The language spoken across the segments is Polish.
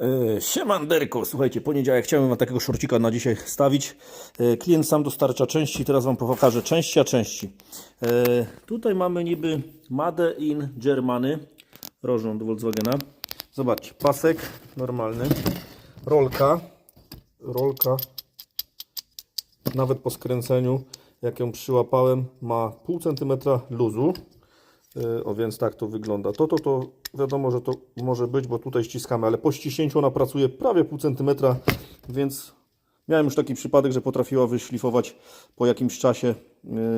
E, Siemanderko, słuchajcie, poniedziałek chciałem Wam takiego szorcika na dzisiaj stawić. E, Klient sam dostarcza części, teraz Wam pokażę części, a części. E, Tutaj mamy niby Made in Germany, rożną Volkswagena. Zobaczcie, pasek normalny, rolka, rolka, nawet po skręceniu, jak ją przyłapałem, ma pół centymetra luzu. Yy, O więc tak to wygląda. To, to, to wiadomo, że to może być, bo tutaj ściskamy, ale po ściśnięciu ona pracuje prawie pół centymetra, więc miałem już taki przypadek, że potrafiła wyszlifować po jakimś czasie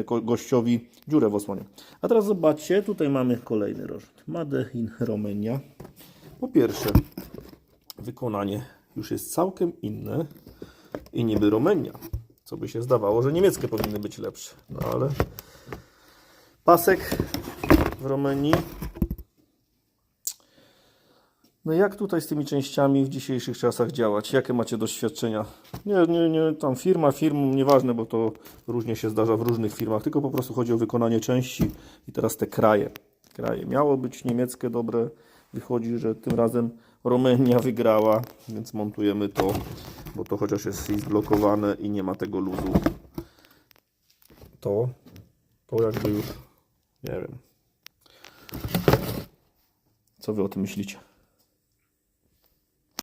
ko- gościowi dziurę w osłonie. A teraz zobaczcie, tutaj mamy kolejny rożet. Made in Romania. Po pierwsze, wykonanie już jest całkiem inne i niby Romania, co by się zdawało, że niemieckie powinny być lepsze. No ale pasek w Romenii. No jak tutaj z tymi częściami w dzisiejszych czasach działać? Jakie macie doświadczenia? Nie, nie, nie, tam firma, firmą, nieważne, bo to różnie się zdarza w różnych firmach, tylko po prostu chodzi o wykonanie części i teraz te kraje. Kraje. Miało być niemieckie dobre, wychodzi, że tym razem Romania wygrała, więc montujemy to, bo to chociaż jest zblokowane i nie ma tego luzu. To, to jakby już, nie wiem. Co wy o tym myślicie?